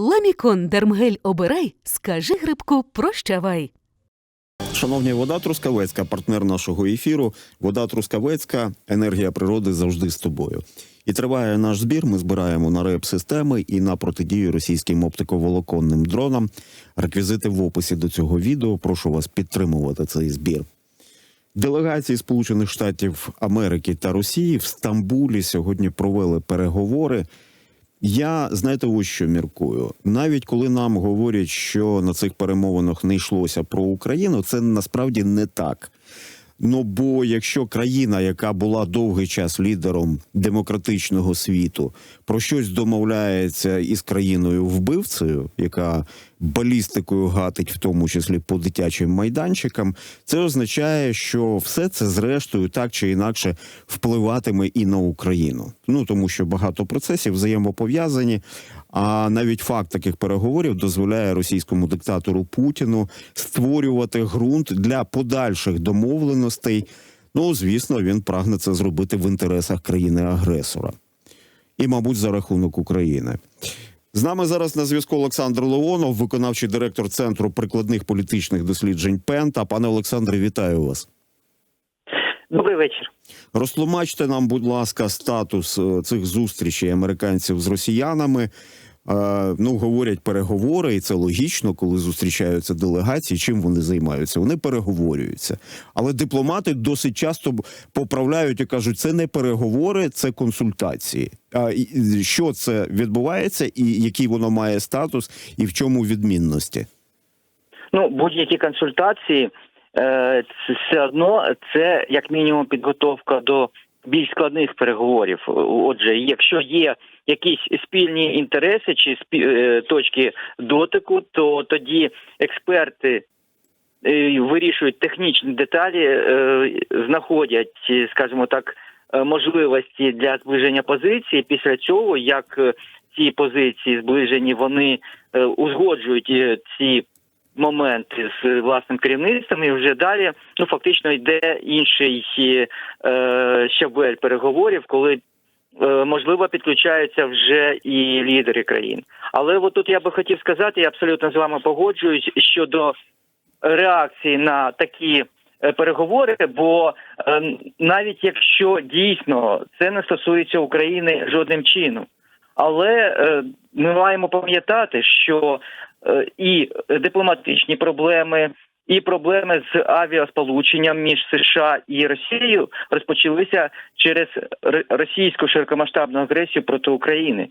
Ламікон Дермгель обирай, скажи грибку прощавай. Шановні, вода Трускавецька, партнер нашого ефіру. Вода Трускавецька, енергія природи завжди з тобою. І триває наш збір. Ми збираємо на реп-системи і на протидію російським оптиковолоконним дронам. Реквізити в описі до цього відео. Прошу вас підтримувати цей збір. Делегації Сполучених Штатів Америки та Росії в Стамбулі сьогодні провели переговори. Я знаєте, ось що міркую. Навіть коли нам говорять, що на цих перемовинах не йшлося про Україну, це насправді не так. Ну бо якщо країна, яка була довгий час лідером демократичного світу, про щось домовляється із країною вбивцею, яка балістикою гатить, в тому числі по дитячим майданчикам, це означає, що все це зрештою так чи інакше впливатиме і на Україну. Ну тому що багато процесів взаємопов'язані. А навіть факт таких переговорів дозволяє російському диктатору Путіну створювати ґрунт для подальших домовленостей. Ну, звісно, він прагне це зробити в інтересах країни-агресора і, мабуть, за рахунок України. З нами зараз на зв'язку Олександр Леонов, виконавчий директор Центру прикладних політичних досліджень Пента. Пане Олександре, вітаю вас. Добрий вечір. Розтлумачте нам, будь ласка, статус е, цих зустрічей американців з росіянами. Ну, говорять переговори, і це логічно, коли зустрічаються делегації. Чим вони займаються? Вони переговорюються. Але дипломати досить часто поправляють і кажуть, це не переговори, це консультації. А що це відбувається, і який воно має статус, і в чому відмінності? Ну, будь-які консультації е, все одно це як мінімум підготовка до більш складних переговорів. Отже, якщо є якісь спільні інтереси чи спі, е, точки дотику, то тоді експерти. е, Вирішують технічні деталі, е, знаходять, скажімо так, можливості для зближення позиції. Після цього, як ці позиції зближені, вони узгоджують ці моменти з власним керівництвом, і вже далі ну фактично йде інший щабель переговорів, коли можливо підключаються вже і лідери країн. Але от тут я би хотів сказати, я абсолютно з вами погоджуюсь щодо реакції на такі. е, Переговори, бо е, навіть якщо дійсно це не стосується України жодним чином, але е, ми маємо пам'ятати, що е, і дипломатичні проблеми, і проблеми з авіасполученням між США і Росією розпочалися через російську широкомасштабну агресію проти України.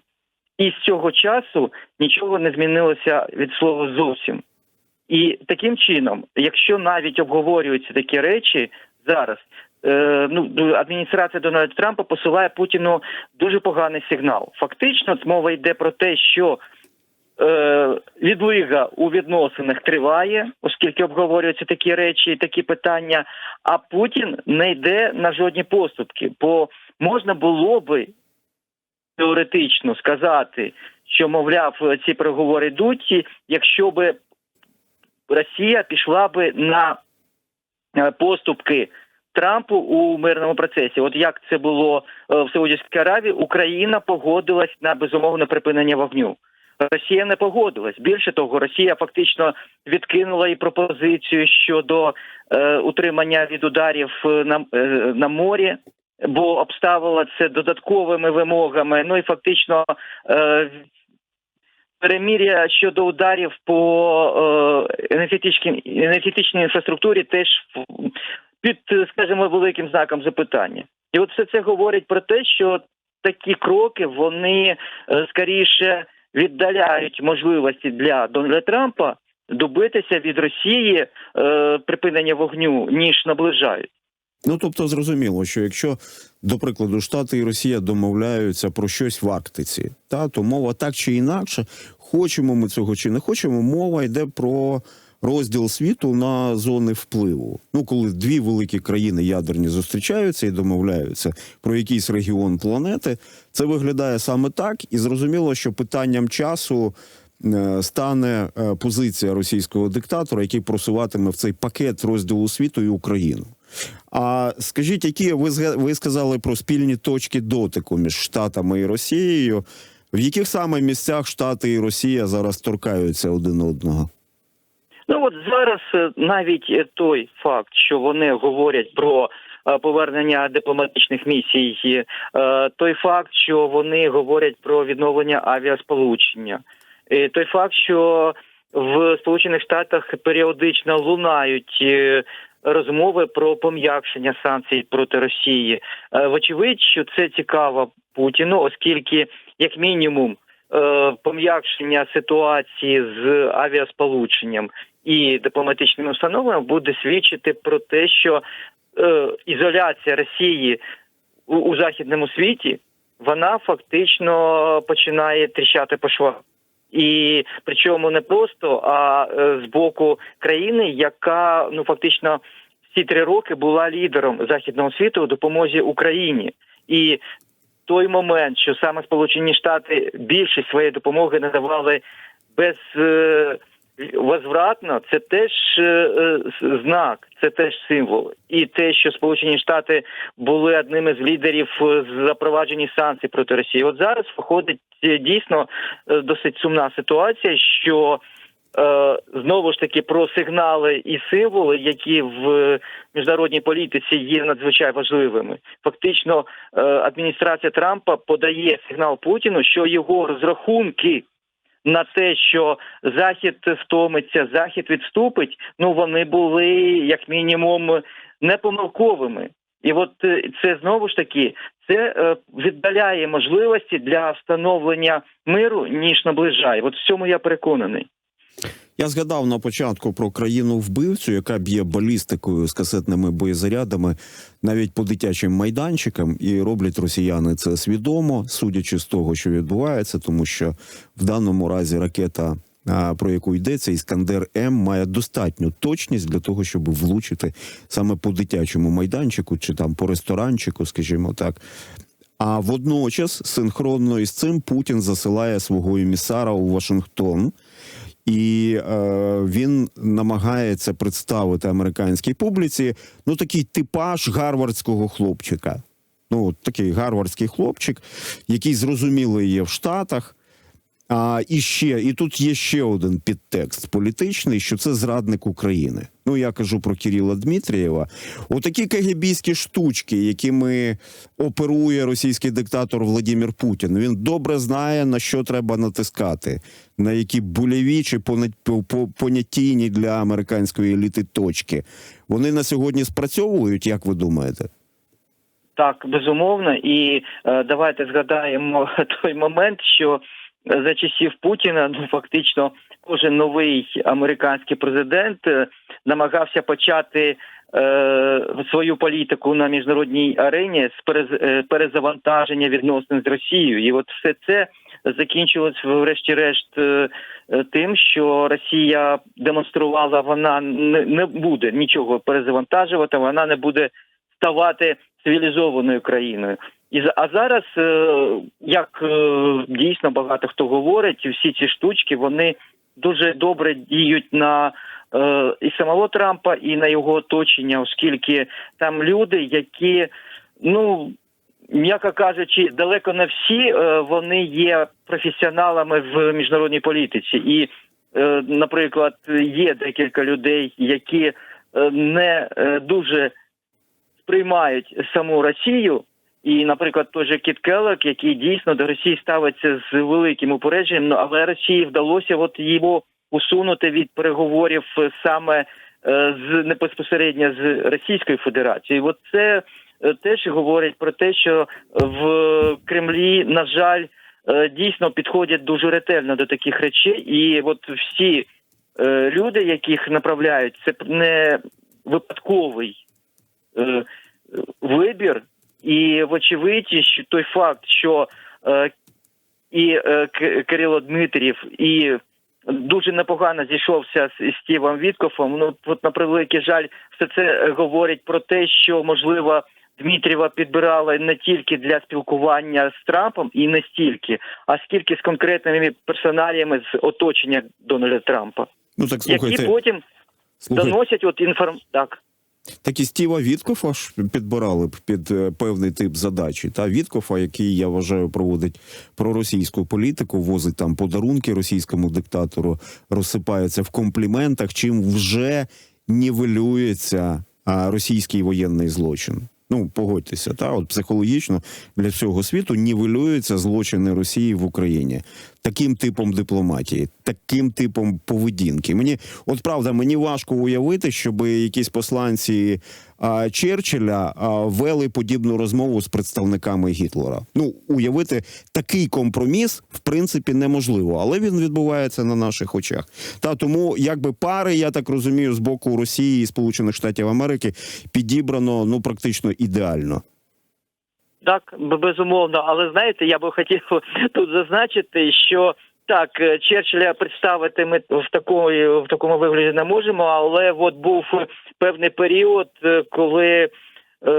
І з цього часу нічого не змінилося від слова зовсім. І таким чином, якщо навіть обговорюються такі речі зараз, е, ну адміністрація Дональда Трампа посилає Путіну дуже поганий сигнал. Фактично, мова йде про те, що відлига у відносинах триває, оскільки обговорюються такі речі, такі питання. А Путін не йде на жодні поступки, бо можна було би теоретично сказати, що мовляв ці переговори йдуть, якщо би Росія пішла би на е, поступки Трампу у мирному процесі. От як це було е, в Саудівській Аравії, Україна погодилась на безумовне припинення вогню. Росія не погодилась. Більше того, Росія фактично відкинула і пропозицію щодо е, утримання від ударів е, на, е, на морі, бо обставила це додатковими вимогами. Ну і фактично е, перемір'я щодо ударів по е, енергетичній, інфраструктурі теж під, скажімо, великим знаком запитання. І от все це говорить про те, що такі кроки вони е, скоріше віддаляють можливості для Дональда Трампа добитися від Росії е, припинення вогню, ніж наближають. Ну тобто, зрозуміло, що якщо, до прикладу, Штати і Росія домовляються про щось в Арктиці, та то мова так чи інакше, хочемо ми цього чи не хочемо, мова йде про розділ світу на зони впливу. Ну, коли дві великі країни ядерні зустрічаються і домовляються про якийсь регіон планети, це виглядає саме так, і зрозуміло, що питанням часу. е, Стане е, позиція російського диктатора, який просуватиме в цей пакет розділу світу і Україну. А скажіть, які ви ви сказали про спільні точки дотику між Штатами і Росією? В яких саме місцях Штати і Росія зараз торкаються один одного? Ну от зараз е, навіть е, той факт, що вони говорять про е, повернення дипломатичних місій, той факт, що вони говорять про відновлення авіасполучення, той факт, що в Сполучених Штатах періодично лунають. Розмови про пом'якшення санкцій проти Росії. Вочевидь, що це цікаво Путіну, оскільки, як мінімум, пом'якшення ситуації з авіасполученням і дипломатичними установами буде свідчити про те, що е, ізоляція Росії у, у західному світі вона фактично починає тріщати по швах. І причому не просто, а е, з боку країни, яка ну фактично всі три роки була лідером західного світу у допомозі Україні. І той момент, що саме Сполучені Штати більшість своєї допомоги надавали без е, возвратно, це теж е, е, знак, це теж символ. І те, що Сполучені Штати були одним із лідерів е, з запровадження санкцій проти Росії. От зараз виходить дійсно досить сумна ситуація, що знову ж таки про сигнали і символи, які в міжнародній політиці є надзвичайно важливими. Фактично, адміністрація Трампа подає сигнал Путіну, що його розрахунки на те, що захід втомиться, захід відступить. Ну вони були як мінімум непомилковими. І от е, це знову ж таки це е, віддаляє можливості для встановлення миру ніж наближає. От в цьому я переконаний. Я згадав на початку про країну вбивцю, яка б'є балістикою з касетними боєзарядами навіть по дитячим майданчикам, і роблять росіяни це свідомо, судячи з того, що відбувається, тому що в даному разі ракета. Про яку йдеться, іскандер М має достатню точність для того, щоб влучити саме по дитячому майданчику чи там по ресторанчику, скажімо так. А водночас, синхронно із цим, Путін засилає свого емісара у Вашингтон, і е, він намагається представити американській публіці ну такий типаж гарвардського хлопчика. Ну, такий гарвардський хлопчик, який зрозумілий є в Штатах. А і ще, і тут є ще один підтекст політичний, що це зрадник України. Ну я кажу про Кирила Дмитрієва. Отакі кагебійські штучки, якими оперує російський диктатор Владимир Путін. Він добре знає на що треба натискати, на які больові чи понятійні для американської еліти точки. Вони на сьогодні спрацьовують, як ви думаєте? Так, безумовно, і е, давайте згадаємо той момент, що за часів Путіна ну фактично кожен новий американський президент е, намагався почати е, свою політику на міжнародній арені з е, перезавантаження відносин з Росією, і от все це закінчилось врешті-решт е, тим, що Росія демонструвала, вона не буде нічого перезавантажувати, вона не буде ставати цивілізованою країною. І а зараз, е, як е, дійсно багато хто говорить, всі ці штучки вони дуже добре діють на е, і самого Трампа, і на його оточення, оскільки там люди, які ну. М'яко кажучи, далеко не всі вони є професіоналами в міжнародній політиці, і, наприклад, є декілька людей, які не дуже сприймають саму Росію. І, наприклад, той же Кіт Келлок, який дійсно до Росії ставиться з великим упередженням, ну, але Росії вдалося от його усунути від переговорів е, саме е, з не з Російською Федерацією. От це е, теж говорить про те, що в Кремлі, на жаль, дійсно підходять дуже ретельно до таких речей, і от всі люди, яких направляють, це не випадковий вибір, і вочевидь, що той факт, що е, і е, Кирило Дмитрів, і дуже непогано зійшовся з, Стівом Віткофом. Ну от на превеликий жаль, все це говорить про те, що можливо. Дмитрієва підбирали не тільки для спілкування з Трампом і не стільки, а скільки з конкретними персоналіями з оточення Дональда Трампа, Ну так слухайте, які потім слухайте. доносять от інформ... так. Так і Стіва Віткофа ж підбирали б під е, певний тип задачі. Та Віткофа, який я вважаю, проводить проросійську політику, возить там подарунки російському диктатору, розсипається в компліментах, чим вже нівелюється російський воєнний злочин. Ну, погодьтеся, та от психологічно для всього світу нівелюються злочини Росії в Україні таким типом дипломатії, таким типом поведінки. Мені, от правда, мені важко уявити, щоб якісь посланці Черчилля вели подібну розмову з представниками Гітлера. Ну, уявити такий компроміс в принципі неможливо, але він відбувається на наших очах. Та тому, якби пари, я так розумію, з боку Росії і Сполучених Штатів Америки підібрано ну практично ідеально. Так, безумовно. Але знаєте, я би хотів тут зазначити, що так, е, Черчилля представити ми в такої в такому вигляді не можемо, але от був певний період, е, коли е,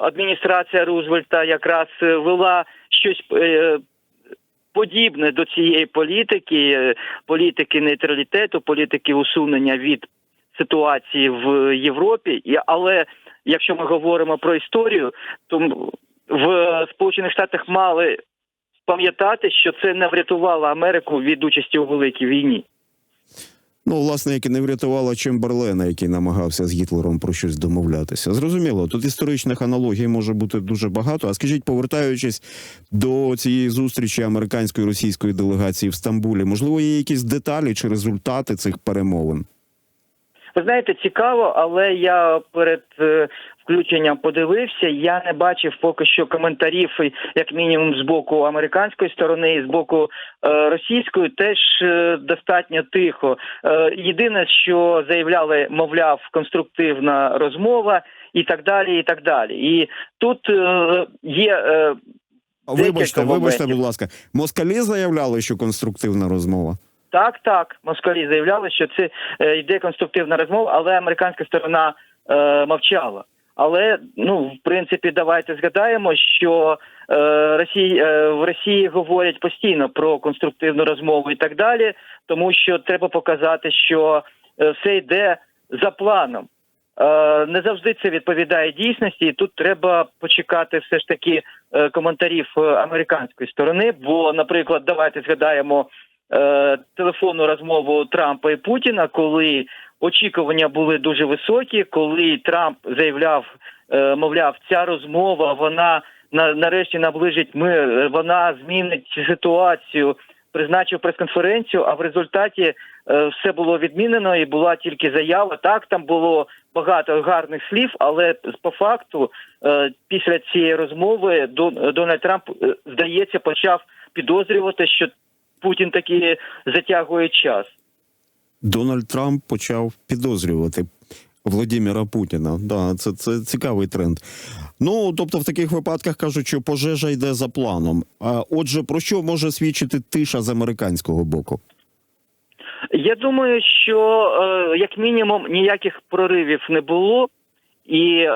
адміністрація Рузвельта якраз е, вела щось. Е, Подібне до цієї політики, політики нейтралітету, політики усунення від ситуації в Європі. Але якщо ми говоримо про історію, то в Сполучених Штатах мали пам'ятати, що це не врятувало Америку від участі у великій війні. Ну, власне, як і не врятувала Чемберлена, який намагався з Гітлером про щось домовлятися. Зрозуміло, тут історичних аналогій може бути дуже багато. А скажіть, повертаючись до цієї зустрічі американської і російської делегації в Стамбулі, можливо, є якісь деталі чи результати цих перемовин? Ви знаєте, цікаво, але я перед е, включенням подивився. Я не бачив поки що коментарів, як мінімум, з боку американської сторони, і з боку е, російської, теж е, достатньо тихо. Е, єдине, що заявляли, мовляв, конструктивна розмова і так далі. І так далі. І тут е, є. Е, Вибачте, вибачте, будь ласка, москалі заявляли, що конструктивна розмова. Так, так, москалі заявляли, що це е, йде конструктивна розмова, але американська сторона е, мовчала. Але ну, в принципі, давайте згадаємо, що е, Росії, е, в Росії говорять постійно про конструктивну розмову і так далі, тому що треба показати, що е, все йде за планом. Е, не завжди це відповідає дійсності, і тут треба почекати все ж таки е, коментарів е, американської сторони. Бо, наприклад, давайте згадаємо е, телефонну розмову Трампа і Путіна, коли очікування були дуже високі, коли Трамп заявляв, е, мовляв, ця розмова вона на, нарешті наближить мир, вона змінить ситуацію. Призначив прес-конференцію, а в результаті е, все було відмінено і була тільки заява. Так, там було багато гарних слів, але по факту, е, після цієї розмови, Дон- Дональд Трамп, здається, почав підозрювати, що Путін таки затягує час. Дональд Трамп почав підозрювати Владимира Путіна. Да, це, це цікавий тренд. Ну тобто, в таких випадках кажуть, що пожежа йде за планом. А отже, про що може свідчити тиша з американського боку? Я думаю, що е, як мінімум ніяких проривів не було, і е,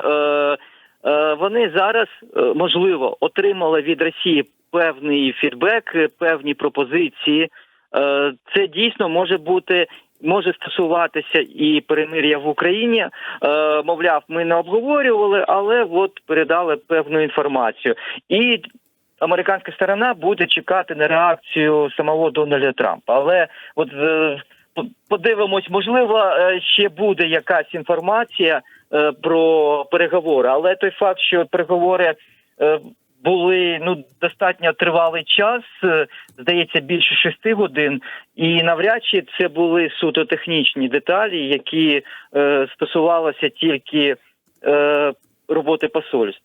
е, вони зараз е, можливо отримали від Росії певний фідбек, певні пропозиції. Е, це дійсно може бути. Може стосуватися і перемир'я в Україні, е, мовляв, ми не обговорювали, але от передали певну інформацію. І американська сторона буде чекати на реакцію самого Дональда Трампа. Але от е, подивимось, можливо, е, ще буде якась інформація е, про переговори, але той факт, що переговори. Були ну достатньо тривалий час, е, здається, більше шести годин, і навряд чи це були суто технічні деталі, які е, стосувалися тільки е, роботи посольств.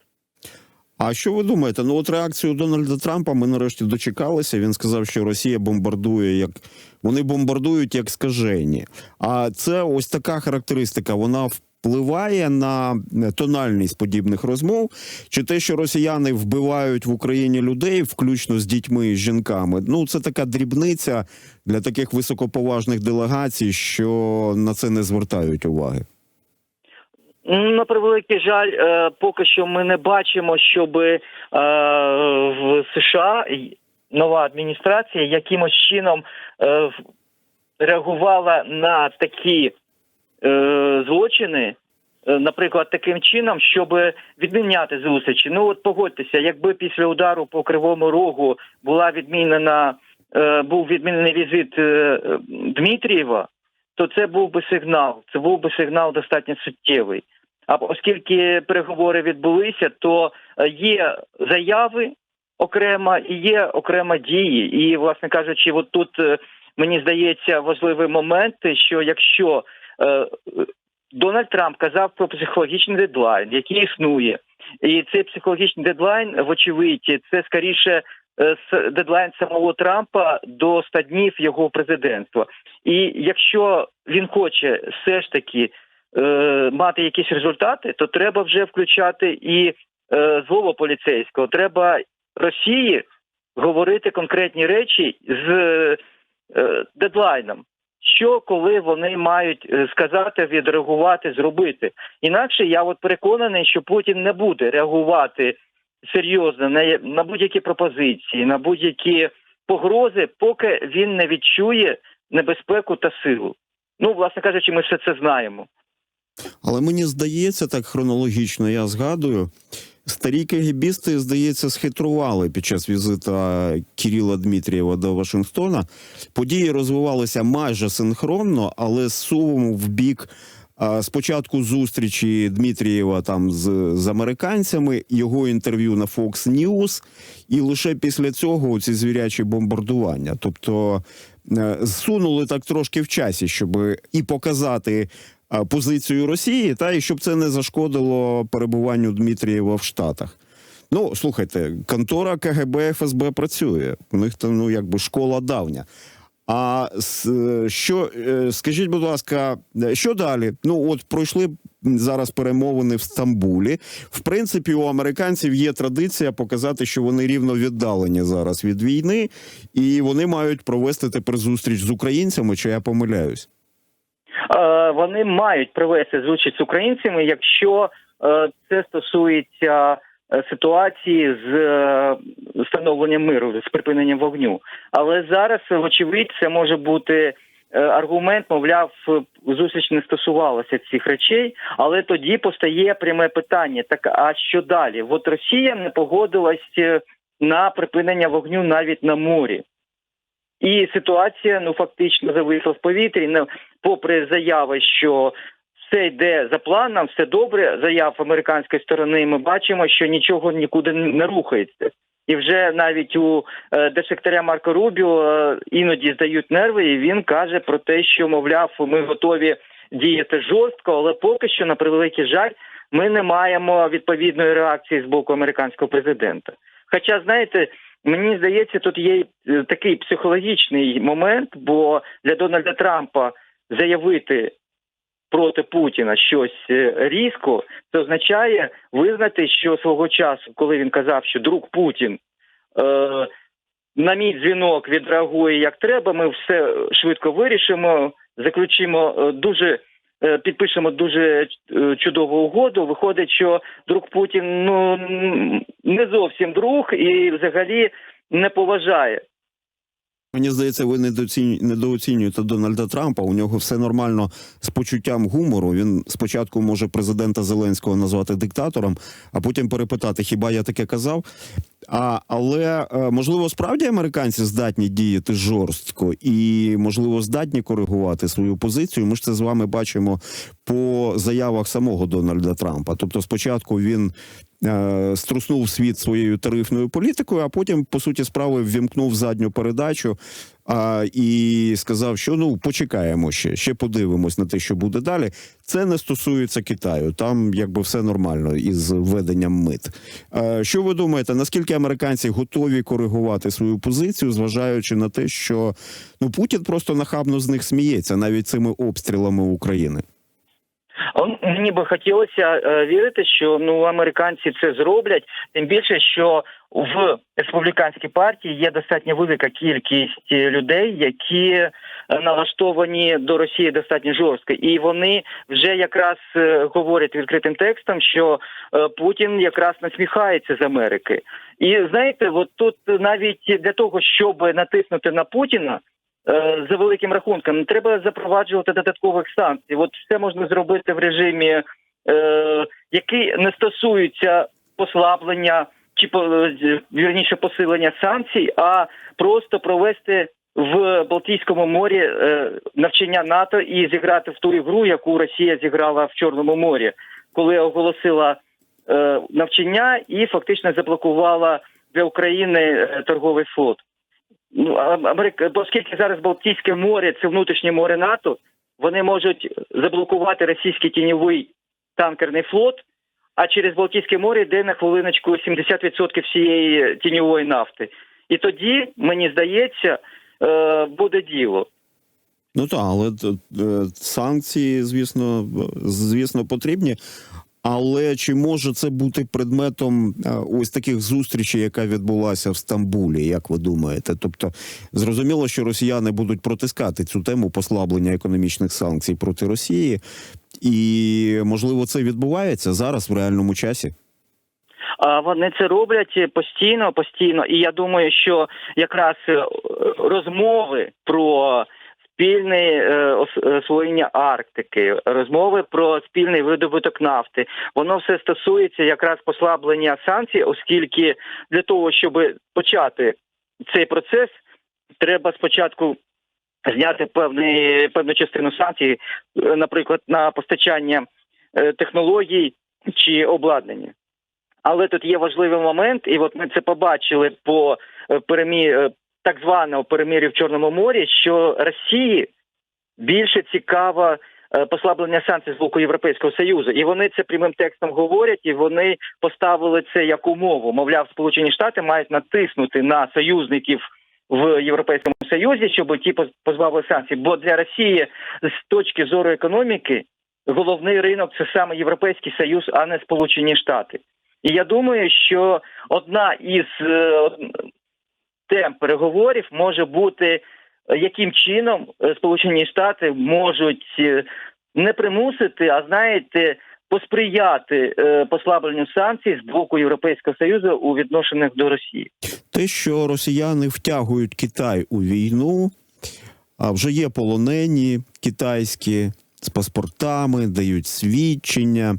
А що ви думаєте? Ну, от реакцію Дональда Трампа ми нарешті дочекалися. Він сказав, що Росія бомбардує як вони бомбардують як скажені. А це ось така характеристика. Вона впливає на тональність подібних розмов, чи те, що росіяни вбивають в Україні людей, включно з дітьми і жінками. Ну це така дрібниця для таких високоповажних делегацій, що на це не звертають уваги. На превеликий жаль, е, поки що ми не бачимо, щоб е, в США нова адміністрація якимось чином е, реагувала на такі злочини е, наприклад, таким чином, щоб відміняти зустрічі. Ну от погодьтеся, якби після удару по кривому рогу була відмінена, е, був відмінений візит е, Дмитрієва, то це був би сигнал. Це був би сигнал достатньо суттєвий. А оскільки переговори відбулися, то е, є заяви окремо і є окремо дії. І, власне кажучи, от тут е, мені здається важливий момент, що якщо е, Дональд Трамп казав про психологічний дедлайн, який існує, і цей психологічний дедлайн, вочевидь, це скоріше е, дедлайн самого Трампа до 100 днів його президентства. І якщо він хоче все ж таки е, мати якісь результати, то треба вже включати і е, злого поліцейського. Треба Росії говорити конкретні речі з е, дедлайном. Що коли вони мають е, сказати, відреагувати, зробити? Інакше я от переконаний, що Путін не буде реагувати серйозно на, на будь-які пропозиції, на будь-які погрози, поки він не відчує небезпеку та силу. Ну, власне кажучи, ми все це знаємо. Але мені здається, так хронологічно я згадую. Старі кегібісти, здається, схитрували під час візита Кіріла Дмитрієва до Вашингтона. Події розвивалися майже синхронно, але з сувом в бік спочатку зустрічі Дмитрієва там з, з американцями, його інтерв'ю на Fox News, і лише після цього ці звірячі бомбардування. Тобто е, зсунули так трошки в часі, щоб і показати позицію Росії, та і щоб це не зашкодило перебуванню Дмитрієва в Штатах. Ну, слухайте, контора КГБ ФСБ працює. У них там ну якби школа давня. А е, що е, скажіть, будь ласка, е, що далі? Ну от пройшли зараз перемовини в Стамбулі. В принципі, у американців є традиція показати, що вони рівно віддалені зараз від війни, і вони мають провести тепер зустріч з українцями. Чи я помиляюсь? Е, вони мають провести зустріч з українцями, якщо е, це стосується е, ситуації з встановленням миру, з припиненням вогню. Але зараз, вочевидь, це може бути аргумент, мовляв, зустріч не стосувалася цих речей, але тоді постає пряме питання: так а що далі? От Росія не погодилась на припинення вогню навіть на морі. І ситуація ну фактично зависла в повітрі. Ну, попри заяви, що все йде за планом, все добре. Заяв американської сторони. Ми бачимо, що нічого нікуди не рухається. І вже навіть у е, держсекретаря Марко Рубіо е, іноді здають нерви, і він каже про те, що мовляв, ми готові діяти жорстко, але поки що, на превеликий жаль, ми не маємо відповідної реакції з боку американського президента. Хоча, знаєте, мені здається, тут є е, такий психологічний момент, бо для Дональда Трампа заявити проти Путіна щось е, різко, це означає визнати, що свого часу, коли він казав, що друг Путін е, на мій дзвінок відреагує як треба, ми все швидко вирішимо, заключимо е, дуже. Е, Підпишемо дуже е, чудову угоду. Виходить, що друг Путін ну не зовсім друг і взагалі не поважає Мені здається, ви недооціню- недооцінюєте Дональда Трампа. У нього все нормально з почуттям гумору. Він спочатку може президента Зеленського назвати диктатором, а потім перепитати, хіба я таке казав. А, але е, можливо, справді американці здатні діяти жорстко і можливо здатні коригувати свою позицію. Ми ж це з вами бачимо по заявах самого Дональда Трампа. Тобто, спочатку він струснув світ своєю тарифною політикою, а потім, по суті, справи ввімкнув задню передачу а, і сказав, що ну почекаємо ще, ще подивимось на те, що буде далі. Це не стосується Китаю. Там якби все нормально із введенням мит. Е, що ви думаєте, наскільки американці готові коригувати свою позицію, зважаючи на те, що ну Путін просто нахабно з них сміється навіть цими обстрілами України? Мені би хотілося вірити, що ну американці це зроблять, тим більше, що в республіканській партії є достатньо велика кількість людей, які налаштовані до Росії достатньо жорстко, і вони вже якраз е, говорять відкритим текстом, що е, Путін якраз насміхається з Америки. І знаєте, от тут навіть для того, щоб натиснути на Путіна. Е, За великим рахунком не треба запроваджувати додаткових санкцій. От все можна зробити в режимі е, які не стосуються послаблення чи вірніше посилення санкцій, а просто провести в Балтійському морі е, навчання НАТО і зіграти в ту ігру, яку Росія зіграла в Чорному морі, коли оголосила навчання і фактично заблокувала для України торговий флот. Ну Америка, оскільки зараз Балтійське море це внутрішнє море НАТО, вони можуть заблокувати російський тіньовий танкерний флот. А через Балтійське море йде на хвилиночку 70% всієї тіньової нафти. І тоді, мені здається, е, буде діло. Ну так, але е, санкції, звісно, звісно, потрібні. Але чи може це бути предметом е, ось таких зустрічей, яка відбулася в Стамбулі, як ви думаєте? Тобто, зрозуміло, що росіяни будуть протискати цю тему послаблення економічних санкцій проти Росії, і можливо це відбувається зараз в реальному часі. Вони це роблять постійно, постійно. І я думаю, що якраз е, розмови про спільне е, освоєння Арктики, розмови про спільний видобуток нафти, воно все стосується якраз послаблення санкцій, оскільки для того, щоб почати цей процес, треба спочатку. Зняти певний певну частину санкцій, е, наприклад, на постачання е, технологій чи обладнання. Але тут є важливий момент, і от ми це побачили по перемі... е, так званому перемир'ю в Чорному морі, що Росії більше цікаво е, послаблення санкцій з боку Європейського Союзу, і вони це прямим текстом говорять, і вони поставили це як умову. Мовляв, Сполучені Штати мають натиснути на союзників в Європейському Союзі, щоб ті позбавили санкцій. Бо для Росії з точки зору економіки головний ринок це саме Європейський Союз, а не Сполучені Штати. І я думаю, що одна із е, тем переговорів може бути, е, яким чином е, Сполучені Штати можуть е, не примусити, а знаєте, посприяти послабленню санкцій з боку Європейського Союзу у відношеннях до Росії. Те, що росіяни втягують Китай у війну, а вже є полонені китайські з паспортами, дають свідчення.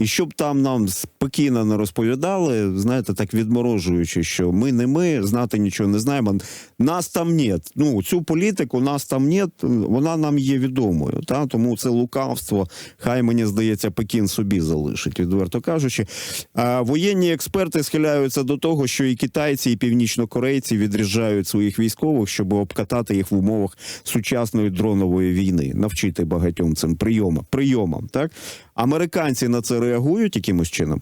І щоб там нам з Пекіна не розповідали, знаєте, так відморожуючи, що ми не ми, знати нічого не знаємо. Нас там нет. Ну цю політику нас там нет, вона нам є відомою. Та тому це лукавство. Хай мені здається, Пекін собі залишить, відверто кажучи. А воєнні експерти схиляються до того, що і китайці, і північнокорейці відряджають своїх військових, щоб обкатати їх в умовах сучасної дронової війни, навчити багатьом цим прийомам. прийомам так американці на це реагують якимось чином.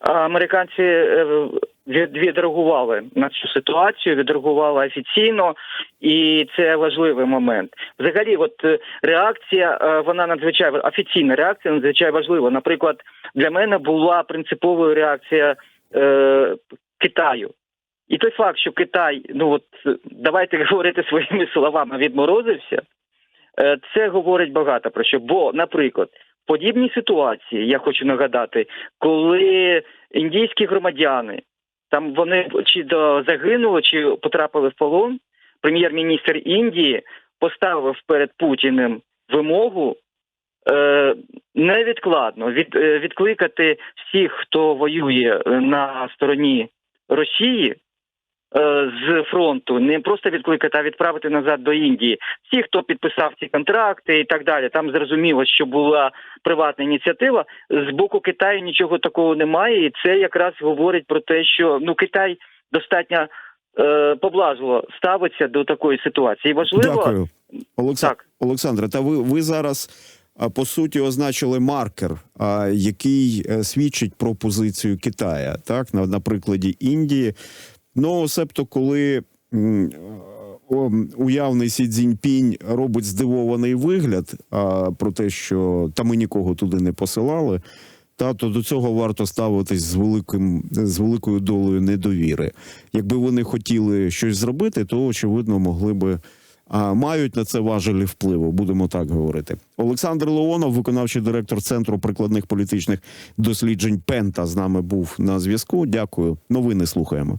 Американці е, відреагували на цю ситуацію, відреагували офіційно, і це важливий момент. Взагалі, от е, реакція, е, вона надзвичайно офіційна реакція надзвичайно важлива. Наприклад, для мене була принциповою реакція е, Китаю. І той факт, що Китай, ну от давайте говорити своїми словами, відморозився, це говорить багато про що. Бо, наприклад, в подібній ситуації, я хочу нагадати, коли індійські громадяни там вони чи до загинули, чи потрапили в полон, прем'єр-міністр Індії поставив перед Путіним вимогу е, невідкладно від, е, відкликати всіх, хто воює е, на стороні Росії. Е, З фронту не просто відкликати, а відправити назад до Індії. Всі, хто підписав ці контракти і так далі, там зрозуміло, що була приватна ініціатива. З боку Китаю нічого такого немає, і це якраз говорить про те, що ну Китай достатньо е, поблажливо ставиться до такої ситуації. Важливо Дякую, Олекса... Так. Олександре. Та ви, ви зараз по суті означили маркер, який е, свідчить про позицію Китая, так на, на прикладі Індії. Ну, себто, коли уявний Сі Цзіньпінь робить здивований вигляд а, про те, що та ми нікого туди не посилали. Та то до цього варто ставитись з великим з великою долею недовіри. Якби вони хотіли щось зробити, то очевидно могли би а, мають на це важелі впливу. Будемо так говорити. Олександр Леонов, виконавчий директор центру прикладних політичних досліджень Пента, з нами був на зв'язку. Дякую. Новини слухаємо.